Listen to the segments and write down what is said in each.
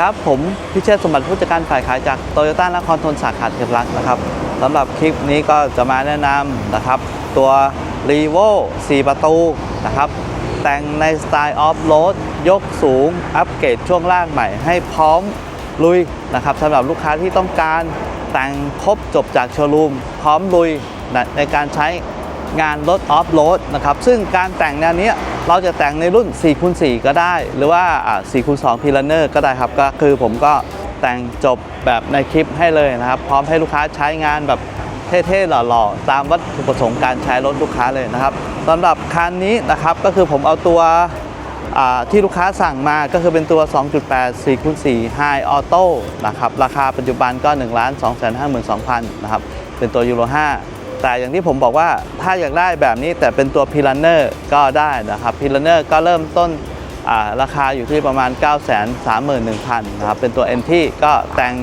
ครับ ผมพิเชษฐ์สมบัติผู้จัดการฝ่ายขายจากโตโยต้านครทนสาขาเทพรักษ์นะครับสำหรับคลิปนี้ก็จะมาแนะนำนะครับ ตัว r e v o 4 ประตูนะครับ แต่งในสไตล์ออฟโรดยกสูง อัปเกรดช่วงล่างใหม่ให้พร้อมลุยนะครับสำหรับลูกค้าที่ต้องการแต่งครบจบจากโชว์รูม พร้อมลุยในการใช้งานรถออฟโรดนะครับ ซึ่งการแต่งแนวนี้ เราจะแต่งในรุ่น4คูณ4ก็ได้ หรือว่า4คูณ2 p i l a n e r ก็ได้ครับก็คือผมก็แต่งจบแบบในคลิปให้เลยนะครับ พร้อมให้ลูกค้าใช้งานแบบเท่ๆหล่อๆตามวัตถุประสงค์การใช้รถลูกค้าเลยนะครับสำหรับคันนี้นะครับก็คือผมเอาตัวที่ลูกค้าสั่งมาก็คือเป็นตัว 2.8 4คูณ4 High Auto นะครับ ราคาปัจจุบันก็ 1 2 5 2 0 0 0 นะครับ เป็นตัวยูโร5 แต่อย่างที่ผมบอกว่าถ้าอยากได้แบบนี้แต่เป็นตัว p i l a n e r ก็ได้นะครับ p i l a n e r ก็เริ่มต้นราคาอยู่ที่ประมาณ 9 3 1 0 0 0นะครับเป็นตัว n t ก็แต่ง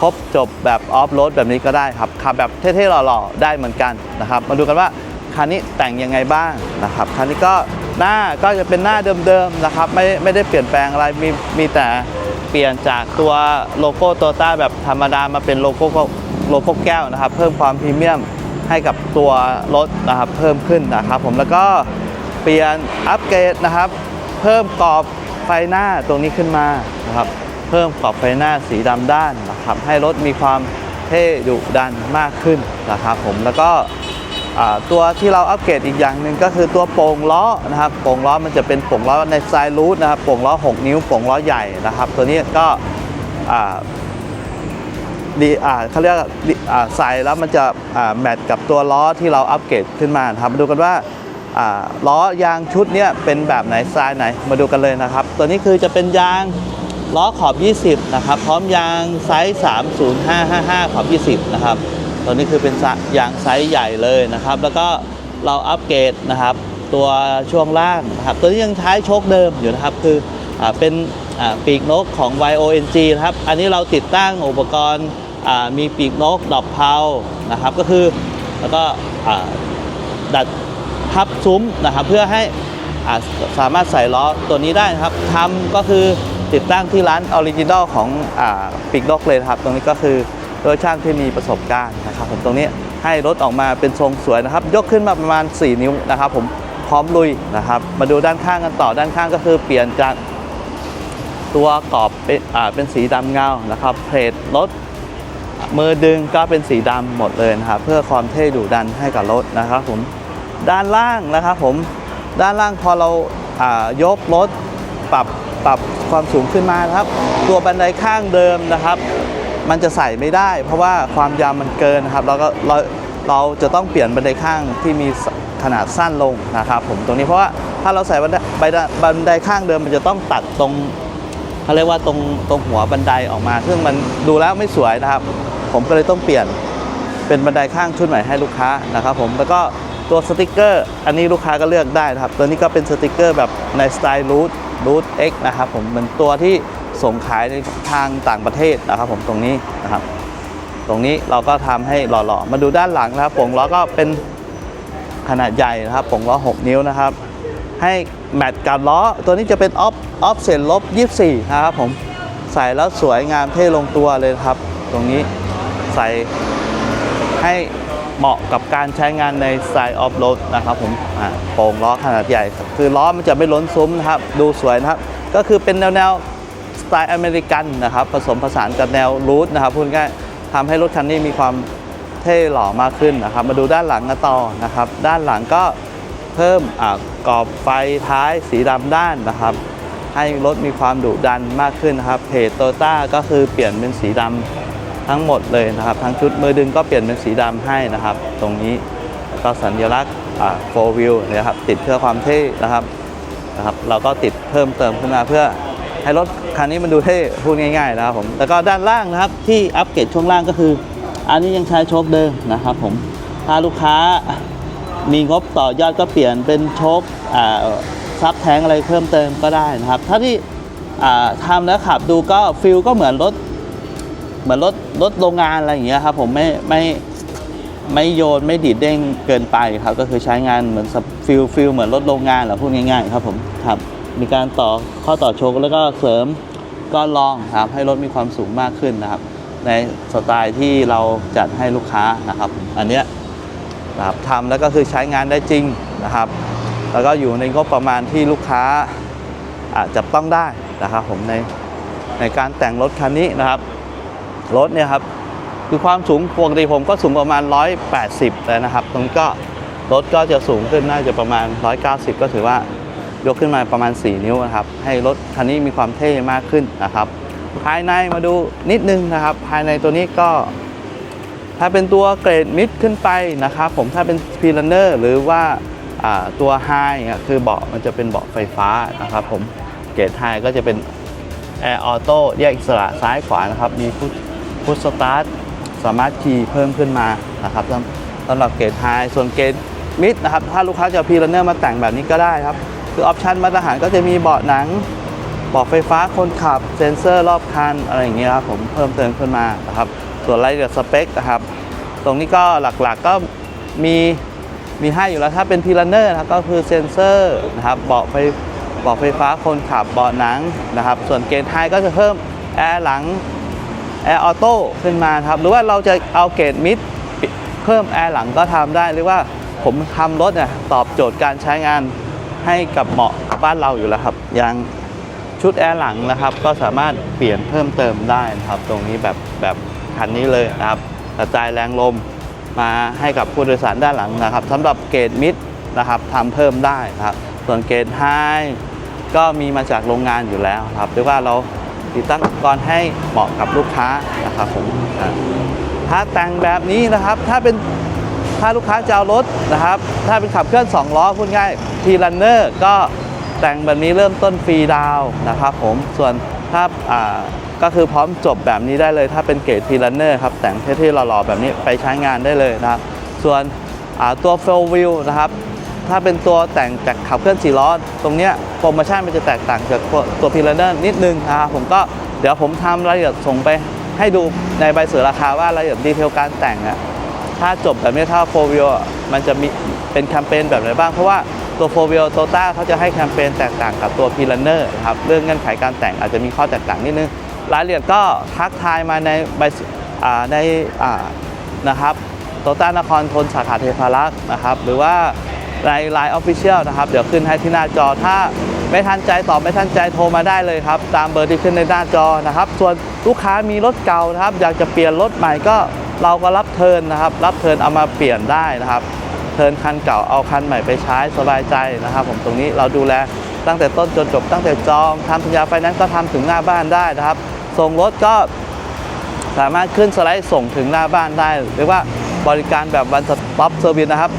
ครบจบแบบออฟโรดแบบนี้ก็ได้ครับขับแบบเท่ๆหล่อๆได้เหมือนกันนะครับ มาดูกันว่าคันนี้แต่งยังไงบ้างนะครับคันนี้ก็หน้าก็จะเป็นหน้าเดิมๆนะครับไม่ไม่ได้เปลี่ยนแปลงอะไรมีมีแต่เปลี่ยนจากตัวโลโก้โตต้าแบบธรรมดามาเป็นโลโก้โลโก้แก้วนะครับ เพิ่มความพรีเมียม ให้กับตัวรถนะครับเพิ่มขึ้นนะครับผมแล้วก็เปลี่ยนอัปเกรดนะครับ เพิ่มกรอบไฟหน้าตรงนี้ขึ้นมานะครับ เพิ่มกรอบไฟหน้าสีดำด้านนะครับ ให้รถมีความเท่ดุดันมากขึ้นนะครับผมแล้วก็ตัวที่เราอัปเกรดอีกอย่างหนึ่งก็คือตัวโป่งล้อนะครับโป่งล้อมันจะเป็นโป่งล้อในสไตล์รูทนะครับโป่งล้อ 6 นิ้วโป่งล้อใหญ่นะครับ ตัวนี้ก็ ดีอ่าเขาเรียกดีอ่าใส่แล้วมันจะอ่าแมทกับตัวล้อที่เราอัปเกรดขึ้นมาครับมาดูกันว่าอ่าล้อยางชุดเนี้ยเป็นแบบไหนสไตล์ไหนมาดูกันเลยนะครับ ตัวนี้คือจะเป็นยางล้อขอบ 20 นะครับ พร้อมยางไซส์ 30555 ขอบ 20 นะครับ ตัวนี้คือเป็นยางไซส์ใหญ่เลยนะครับ แล้วก็เราอัปเกรดนะครับ ตัวช่วงล่างนะครับ ตัวนี้ยังใช้โชคเดิมอยู่นะครับ คืออาเป็นปีกนกของ YONG นะครับ อันนี้เราติดตั้งอุปกรณ์ มีปีกนกดอกเพรานะครับ ก็คือแล้วก็ดัดพับซุ้มนะครับ เพื่อให้อ่าสามารถใส่ล้อตัวนี้ได้นะครับทำก็คือติดตั้งที่ร้านออริจินอลของอปีกนกเลยนะครับ ตรงนี้ก็คือโดยช่างที่มีประสบการณ์นะครับ ผมตรงนี้ให้รถออกมาเป็นทรงสวยนะครับ ยกขึ้นมาประมาณ 4 นิ้วนะครับ ผมพร้อมลุยนะครับ มาดูด้านข้างกันต่อด้านข้างก็คือเปลี่ยนจากตัวกรอบเป็นเป็นสีดำเงานะครับเพลทรถ มือดึงก็เป็นสีดำหมดเลยนะครับ เพื่อความเท่ดุดันให้กับรถนะครับผมด้านล่างนะครับผมด้านล่างพอเราายกรถปรับปรับความสูงขึ้นมานะครับ ตัวบันไดข้างเดิมนะครับ มันจะใส่ไม่ได้ เพราะว่าความยาวมันเกินนะครับเราก็เราเราจะต้องเปลี่ยนบันไดข้างที่มีขนาดสั้นลงนะครับ ผมตรงนี้เพราะว่าถ้าเราใส่บันไดบันไดบันไดข้างเดิมมันจะต้องตัดตรงเขาเรียกว่าตรงตรงหัวบันไดออกมา ซึ่งมันดูแล้วไม่สวยนะครับ ผมก็เลยต้องเปลี่ยนเป็นบันไดข้างชุดใหม่ให้ลูกค้านะครับผมแล้วก็ตัวสติกเกอร์ อันนี้ลูกค้าก็เลือกได้นะครับ ตัวนี้ก็เป็นสติกเกอร์แบบในสไตล์รูทรูทเอ็กนะครับผมเป็นตัวที่ส่งขายในทางต่างประเทศนะครับ ผมตรงนี้นะครับ ตรงนี้เราก็ทำให้หล่อๆ มาดูด้านหลังนะครับโป่งล้อก็เป็นขนาดใหญ่นะครับโป่งล้อ 6 นิ้วนะครับ ให้แมทกับล้อ ตัวนี้จะเป็นออฟออฟเซนลบ 24 นะครับผมใส่แล้วสวยงามเท่ลงตัวเลยครับ ตรงนี้ ใส่ให้เหมาะกับการใช้งานในสไตล์ออฟโรดนะครับผมโป่งล้อขนาดใหญ่ คือล้อมันจะไม่ล้นซุ้มนะครับ ดูสวยนะครับ ก็คือเป็นแนวแนวสไตล์อเมริกันนะครับ ผสมผสานกับแนวรูทนะครับพูดง่ายๆทำให้รถคันนี้มีความเท่หล่อมากขึ้นนะครับ มาดูด้านหลังกันต่อนะครับ ด้านหลังก็เพิ่มกรอบไฟท้ายสีดำด้านนะครับ ให้รถมีความดุดันมากขึ้นนะครับเพจโตต้าก็คือเปลี่ยนเป็นสีดำ ทั้งหมดเลยนะครับ ทั้งชุดมือดึงก็เปลี่ยนเป็นสีดำให้นะครับ ตรงนี้ก็สัญลักษณ์โฟวิวนะครับติดเพื่อความเท่นะครับนะครับ เราก็ติดเพิ่มเติมขึ้นมาเพื่อให้รถคันนี้มันดูเท่พูดง่ายๆนะครับผมแล้วก็ด้านล่างนะครับที่อัปเกรดช่วงล่างก็คือ อันนี้ยังใช้โชคเดิมนะครับผมถ้าลูกค้ามีงบต่อยอดก็เปลี่ยนเป็นโชคอ่าซับแทงอะไรเพิ่มเติมก็ได้นะครับ ถ้าที่ทำแล้วขับดูก็ฟิลก็เหมือนรถ เหมือนรถรถโรงงานอะไรอย่างเงี้ยครับผมไม่ไม่ไม่โยนไม่ดีดเด้งเกินไปครับ ก็คือใช้งานเหมือนฟิลฟิลเหมือนรถโรงงานเหรอพูดง่ายๆ ครับผมครับมีการต่อข้อต่อโชคแล้วก็เสริมก้อนรองครับ ให้รถมีความสูงมากขึ้นนะครับ ในสไตล์ที่เราจัดให้ลูกค้านะครับ อันเนี้ยนะครับทำแล้วก็คือใช้งานได้จริงนะครับ แล้วก็อยู่ในงบประมาณที่ลูกค้าอาจจะต้องได้นะครับผมในในการแต่งรถคันนี้นะครับ รถเนี่ยครับคือความสูงปกติผมก็สูงประมาณ 180เลยนะครับตรงก็รถก็จะสูงขึ้นน่าจะประมาณ 190 ก็ถือว่ายกขึ้นมาประมาณ 4 นิ้วนะครับ ให้รถคันนี้มีความเท่มากขึ้นนะครับ ภายในมาดูนิดนึงนะครับ ภายในตัวนี้ก็ ถ้าเป็นตัวเกรดมิดขึ้นไปนะครับผมถ้าเป็นพีลันเนอร์หรือว่าอ่าตัวไฮคือเบาะมันจะเป็นเบาะไฟฟ้านะครับผมเกรดไฮก็จะเป็นแอร์ออโต้แยกอิสระซ้ายขวานะครับมี พุทสตาร์ทสามารถคีย์เพิ่มขึ้นมานะครับสำหรับเกรดไฮส่วนเกรดมิดนะครับถ้าลูกค้าจะพีลันเนอร์มาแต่งแบบนี้ก็ได้ครับ คือออปชันมาตรฐานก็จะมีเบาะหนังเบาะไฟฟ้าคนขับ เซ็นเซอร์รอบคันอะไรอย่างเงี้ยครับผมเพิ่มเติมขึ้นมานะครับส่วนรายละเอียดสเปคนะครับ ตรงนี้ก็หลักๆก็มีมีให้อยู่แล้วถ้าเป็นพีลันเนอร์นะก็คือเซ็นเซอร์นะครับเบาะไฟเบาะไฟฟ้าคนขับเบาะหนังนะครับ ส่วนเกณฑ์ไฮก็จะเพิ่มแอร์หลัง แอร์ออโต้ขึ้นมาครับ หรือว่าเราจะเอาเกรดมิดเพิ่มแอร์หลังก็ทำได้หรือว่าผมทำรถเนี่ยตอบโจทย์การใช้งานให้กับเหมาะกับบ้านเราอยู่แล้วครับย่างชุดแอร์หลังนะครับ ก็สามารถเปลี่ยนเพิ่มเติมได้นะครับ ตรงนี้แบบแบบคันนี้เลยนะครับกระจายแรงลมมาให้กับผู้โดยสารด้านหลังนะครับสำหรับเกรดมิดนะครับทำเพิ่มได้นะครับ ส่วนเกรดไฮก็มีมาจากโรงงานอยู่แล้วครับหรือว่าเรา ติดตั้งอุปกรณ์ให้เหมาะกับลูกค้านะครับผมอ่าถ้าแต่งแบบนี้นะครับถ้าเป็นถ้าลูกค้าจะเอารถนะครับ ถ้าเป็นขับเคลื่อน 2 ล้อพูดง่ายทีลันเนอร์ก็แต่งแบบนี้เริ่มต้นฟรีดาวนะครับผมส่วนถ้าอ่าก็คือพร้อมจบแบบนี้ได้เลย ถ้าเป็นเกรดทีลันเนอร์ครับแต่งเท่ๆหล่อๆแบบนี้ไปใช้งานได้เลยนะครับ ส่วนตัว4 wheel นะครับ ถ้าเป็นตัวแต่งจากขับเคลื่อน4ล้อ ตรงนี้โปรโมชั่นมันจะแตกต่างจากตัวพีลันเนอร์นิดนึงนะครับผมก็เดี๋ยวผมทำรายละเอียดส่งไปให้ดูในใบเสนอราคาว่ารายละเอียดดีเทลการแต่งอะถ้าจบแบบนี้ถ้าโฟวิวมันจะมีเป็นแคมเปญแบบไหนบ้าง เพราะว่าตัวโฟวิวโตต้าเขาจะให้แคมเปญแตกต่างกับตัวพีลันเนอร์ครับเรื่องเงื่อนไขการแต่งอาจจะมีข้อแตกต่างนิดนึงรายละเอียดก็ทักทายมาในใบในนะครับโตต้านครทนสาขาเทพารักษ์นะครับ หรือว่า ใน Line Official นะครับ เดี๋ยวขึ้นให้ที่หน้าจอถ้าไม่ทันใจตอบไม่ทันใจโทรมาได้เลยครับ ตามเบอร์ที่ขึ้นในหน้าจอนะครับ ส่วนลูกค้ามีรถเก่านะครับ อยากจะเปลี่ยนรถใหม่ก็เราก็รับเทินนะครับ รับเทินเอามาเปลี่ยนได้นะครับ เทินคันเก่าเอาคันใหม่ไปใช้สบายใจนะครับ ผมตรงนี้เราดูแลตั้งแต่ต้นจนจบตั้งแต่จองทำสัญญาไฟแนนซ์ก็ทำถึงหน้าบ้านได้นะครับ ส่งรถก็สามารถขึ้นสไลด์ส่งถึงหน้าบ้านได้เรียกว่าบริการแบบวันสต็อปเซอร์วิสนะครับ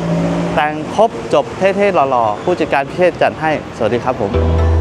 แต่งครบจบเท่ๆหล่อๆผู้จัดการพิเศษจัดให้สวัสดีครับผม